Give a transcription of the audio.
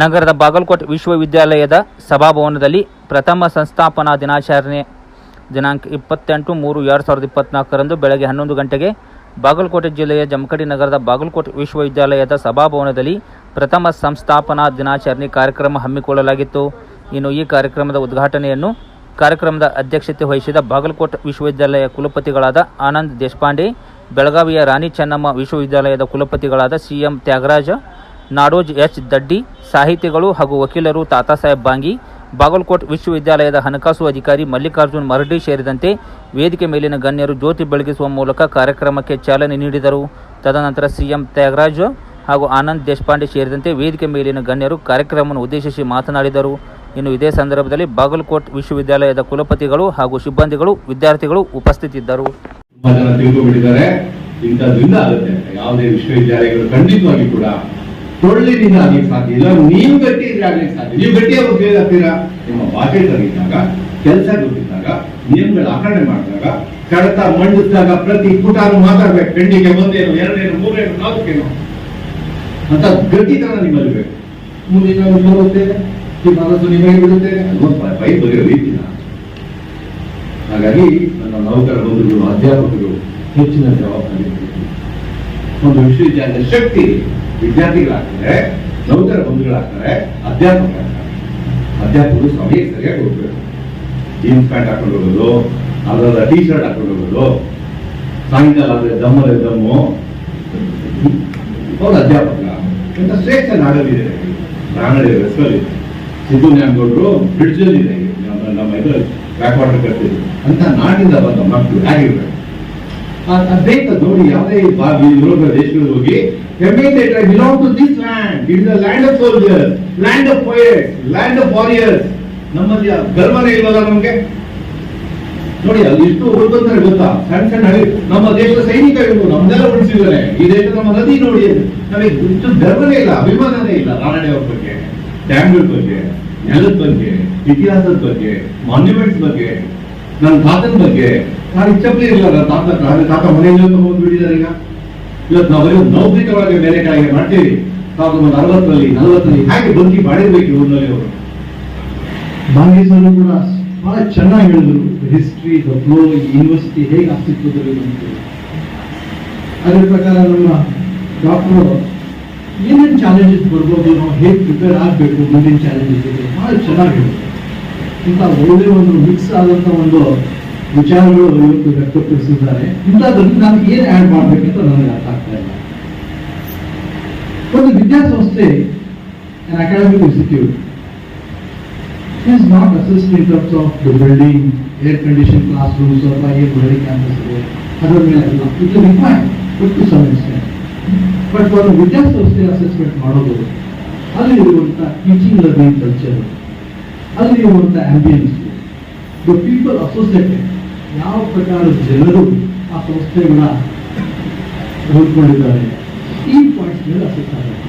ನಗರದ ಬಾಗಲಕೋಟೆ ವಿಶ್ವವಿದ್ಯಾಲಯದ ಸಭಾಭವನದಲ್ಲಿ ಪ್ರಥಮ ಸಂಸ್ಥಾಪನಾ ದಿನಾಚರಣೆ ದಿನಾಂಕ ಇಪ್ಪತ್ತೆಂಟು ಮೂರು ಎರಡು ಸಾವಿರದ ಇಪ್ಪತ್ನಾಲ್ಕರಂದು ಬೆಳಗ್ಗೆ ಹನ್ನೊಂದು ಗಂಟೆಗೆ ಬಾಗಲಕೋಟೆ ಜಿಲ್ಲೆಯ ಜಮಖಡಿ ನಗರದ ಬಾಗಲಕೋಟೆ ವಿಶ್ವವಿದ್ಯಾಲಯದ ಸಭಾಭವನದಲ್ಲಿ ಪ್ರಥಮ ಸಂಸ್ಥಾಪನಾ ದಿನಾಚರಣೆ ಕಾರ್ಯಕ್ರಮ ಹಮ್ಮಿಕೊಳ್ಳಲಾಗಿತ್ತು. ಇನ್ನು ಈ ಕಾರ್ಯಕ್ರಮದ ಉದ್ಘಾಟನೆಯನ್ನು ಕಾರ್ಯಕ್ರಮದ ಅಧ್ಯಕ್ಷತೆ ವಹಿಸಿದ ಬಾಗಲಕೋಟೆ ವಿಶ್ವವಿದ್ಯಾಲಯ ಕುಲಪತಿಗಳಾದ ಆನಂದ್ ದೇಶಪಾಂಡೆ, ಬೆಳಗಾವಿಯ ರಾಣಿ ಚೆನ್ನಮ್ಮ ವಿಶ್ವವಿದ್ಯಾಲಯದ ಕುಲಪತಿಗಳಾದ C M Thyagaraja Nadoja H. Daddi, ಸಾಹಿತಿಗಳು ಹಾಗೂ ವಕೀಲರು ತಾತಾ ಸಾಹೇಬ್ ಬಾಂಗಿ, ಬಾಗಲಕೋಟ್ ವಿಶ್ವವಿದ್ಯಾಲಯದ ಹಣಕಾಸು ಅಧಿಕಾರಿ ಮಲ್ಲಿಕಾರ್ಜುನ್ ಮರಡಿ ಸೇರಿದಂತೆ ವೇದಿಕೆ ಮೇಲಿನ ಗಣ್ಯರು ಜ್ಯೋತಿ ಬೆಳಗಿಸುವ ಮೂಲಕ ಕಾರ್ಯಕ್ರಮಕ್ಕೆ ಚಾಲನೆ ನೀಡಿದರು. ತದನಂತರ ಸಿಎಂ ತ್ಯಾಗರಾಜ್ ಹಾಗೂ ಆನಂದ್ ದೇಶಪಾಂಡೆ ಸೇರಿದಂತೆ ವೇದಿಕೆ ಮೇಲಿನ ಗಣ್ಯರು ಕಾರ್ಯಕ್ರಮವನ್ನು ಉದ್ದೇಶಿಸಿ ಮಾತನಾಡಿದರು. ಇನ್ನು ಇದೇ ಸಂದರ್ಭದಲ್ಲಿ ಬಾಗಲಕೋಟ್ ವಿಶ್ವವಿದ್ಯಾಲಯದ ಕುಲಪತಿಗಳು ಹಾಗೂ ಸಿಬ್ಬಂದಿಗಳು, ವಿದ್ಯಾರ್ಥಿಗಳು ಉಪಸ್ಥಿತಿದ್ದರು. ಆಗುತ್ತೆ ಯಾವುದೇ ವಿಶ್ವವಿದ್ಯಾಲಯಗಳು ಖಂಡಿತವಾಗಿ ಕೂಡ ಟೊಳ್ಳಿನಿಂದ ಆಗ್ಲಿಕ್ಕೆ ಸಾಧ್ಯ ಇಲ್ಲ. ನೀವು ಗಟ್ಟಿ ಇದ್ರೆ ಆಗ್ಲಿಕ್ಕೆ ಸಾಧ್ಯ ನೀವು ಗಟ್ಟಿಯಾಗಿ ಉದ್ಯೋಗ ಆಗ್ತೀರಾ ನಿಮ್ಮ ಬಾಕಿ ಕಲಿತಾಗ ಕೆಲಸ ಗೊತ್ತಿದ್ದಾಗ ನಿಯಮಗಳ ಆಕರಣೆ ಮಾಡಿದಾಗ ಕಡತ ಮಂಡಿಸಿದಾಗ ಪ್ರತಿ ಪುಟಾನು ಮಾತಾಡ್ಬೇಕು. ಪೆಂಡಿಗೆ ಒಂದೇನು ಎರಡೇನು ಮೂರೇನು ನಾಲ್ಕೇನು. ಅಂತ ಗಟ್ಟಿತನ ನಿಮ್ಮಲ್ಲಿ ಬೇಕು. ಮುಂದೆ ನಾವು ಬರುತ್ತೇವೆ ಈ ಮನಸ್ಸು ನಿಮಗೆ ಬಿಡುತ್ತೆ ಅದೊಂದು ಪೈ ಬರೆಯೋ ರೀತಿನ ಹಾಗಾಗಿ ನನ್ನ ನೌಕರ ಬಂಧುಗಳು ಅಧ್ಯಾಪಕರು ಹೆಚ್ಚಿನ ಜವಾಬ್ದಾರಿ ಒಂದು ವಿಶ್ವವಿದ್ಯಾಲಯದ ಶಕ್ತಿ ವಿದ್ಯಾರ್ಥಿಗಳಾಗ್ತಾರೆ, ನೌಕರ ಬಂಧುಗಳಾಗ್ತಾರೆ ಅಧ್ಯಾಪಕ ಅಧ್ಯಾಪಕರು ಸಮಯ ಸರಿಯಾಗಿ ಹೋಗ್ಬೇಕು ಜೀನ್ಸ್ ಪ್ಯಾಂಟ್ ಹಾಕೊಂಡು ಹೋಗೋದು ಅದರ ಟೀ ಶರ್ಟ್ ಹಾಕೊಂಡು ಹೋಗೋದು, ಸಾಯಂಕಾಲ ಆದರೆ ದಮ್ಮಲ್ಲಿ ದಮ್ಮು. ಅವ್ರು ಅಧ್ಯಾಪಕ. ಅಂತ ಶ್ರೇಷ್ಠ ನಾಡಲ್ಲಿದೆ. ನಾಡಲ್ಲಿ ರಸ್ವಲ್ಲಿ ಸಿದ್ದು ನ್ಯಾಮಗೌಡರು ಬ್ರಿಡ್ಜಲ್ಲಿ ಇದೆ ನಮ್ಮ ನಮ್ಮ ಇದು ಬ್ಯಾಕ್ ವಾಟರ್ ಕಟ್ತಿದ್ರು. ಅಂತ ನಾಡಿಂದ ಬಂದ ಮಕ್ಕಳು ಹೇಗಿರ್ಬೇಕು? ಬೇಕು ನೋಡಿ ಯಾವುದೇ ಯುರೋಪ ದೇಶಗಳಿಗೆ ಹೋಗಿ ಹೆಮ್ಮೆಯಿಂದ belong to this land it is land of soldiers land of poets land of warriors ನಮ್ಮಲ್ಲಿ ಆ ಗರ್ವನೇ ಇಲ್ವಲ್ಲ ನಮಗೆ? ನೋಡಿ, ಅಲ್ಲಿ ಇಷ್ಟು ಹುಡುಗಂತಾರೆ ಗೊತ್ತಾ? ಸಣ್ಣ ಸಣ್ಣ ಹಳ್ಳಿ, ನಮ್ಮ ದೇಶದ ಸೈನಿಕರು ನಮ್ದೆಲ್ಲ ಉಳಿಸಿದ್ದಾರೆ. ಈ ದೇಶ ನಮ್ಮ ನದಿ ನೋಡಿ, ನಮಗೆ ಇಷ್ಟು ಗರ್ವನೇ ಇಲ್ಲ, ಅಭಿಮಾನನೇ ಇಲ್ಲ. ನಾರಾಯಣ ಅವ್ರ ಬಗ್ಗೆ ಡ್ಯಾಮ್ಗಳ ಬಗ್ಗೆ, ನೆಲದ ಬಗ್ಗೆ, ಇತಿಹಾಸದ ಬಗ್ಗೆ ಮಾನ್ಯುಮೆಂಟ್ಸ್ ಬಗ್ಗೆ. ನನ್ನ ತಾತನ ಬಗ್ಗೆ ನಾನು ಇಲ್ಲ ನನ್ನ ತಾತ ತಾತ ಮನೆಯಲ್ಲಿ ಹೋಗ್ಬಿಟ್ಟಿದ್ದಾರೆ ಈಗ. ಇವತ್ತು ನಾವು ನೌಕರಿ ಒಳಗೆ ಬೇರೆ ಕಾಯಿಗೆ ಮಾಡ್ತೀವಿ. ಸಾವಿರದ ಒಂದು ಅರವತ್ತರಲ್ಲಿ, ನಲವತ್ತರಲ್ಲಿ ಹೇಗೆ ಬದುಕಿ ಮಾಡಿರ್ಬೇಕು ಊರಿನಲ್ಲಿ ಅವರು? ಭಾಗ್ಯಸರು ಕೂಡ ಬಹಳ ಚೆನ್ನಾಗಿ ಹೇಳಿದ್ರು. ಹಿಸ್ಟ್ರಿ ದ ಯೂನಿವರ್ಸಿಟಿ ಹೇಗೆ ಅಸ್ತಿತ್ವದಲ್ಲಿ ಬಂತು ಅದರ ಪ್ರಕಾರ ನಮ್ಮ ಡಾಕ್ಟರ್ ಏನೇನು ಚಾಲೆಂಜಸ್ ಬರ್ಬೋದು, ನಾವು ಹೇಗೆ ಪ್ರಿಪೇರ್ ಆಗಬೇಕು, ಮುಂದಿನ ಚಾಲೆಂಜಸ್ ಬಹಳ ಚೆನ್ನಾಗಿ ಹೇಳಿದ್ರು. ಇಂಥ ಒಳ್ಳೆಯ ಒಂದು ಮಿಕ್ಸ್ ಆದಂಥ ಒಂದು ವಿಚಾರಗಳು ಇವತ್ತು ವ್ಯಕ್ತಪಡಿಸಿದ್ದಾರೆ. ಇಂಥದ್ರಲ್ಲಿ ನಾನು ಏನು ಆ್ಯಡ್ ಮಾಡಬೇಕಂತ ನನಗೆ ಅರ್ಥ ಆಗ್ತಾ ಇಲ್ಲ. ಒಂದು ವಿದ್ಯಾಸಂಸ್ಥೆ academic institute not assessed in terms of the building, air conditioned classrooms or by a very campus ಇದೆ ಅದರ ಮೇಲೆ ಅಲ್ಲ is refine but to but ಒಂದು ವಿದ್ಯಾಸಂಸ್ಥೆ ಅಸೆಸ್ಮೆಂಟ್ ಮಾಡೋದು ಅಲ್ಲಿ ಇರುವಂಥ ಟೀಚಿಂಗ್ ಲರ್ನಿಂಗ್ ಕಲ್ಚರ್ ಅಲ್ಲಿ ಇರುವಂಥ ಆಂಬಿಯನ್ಸ್ ದ ಪೀಪಲ್ ಅಸೋಸಿಯೇಟೆಡ್ ಯಾವ ಪ್ರಕಾರದ ಜನರು ಆ ಸಂಸ್ಥೆಗಳ ಹೊಂದ್ಕೊಂಡಿದ್ದಾರೆ ಈ ಪಾಯಿಂಟ್ಸ್ ಮೇಲೆ ಅಸೆಸ್ ಆಗಬೇಕು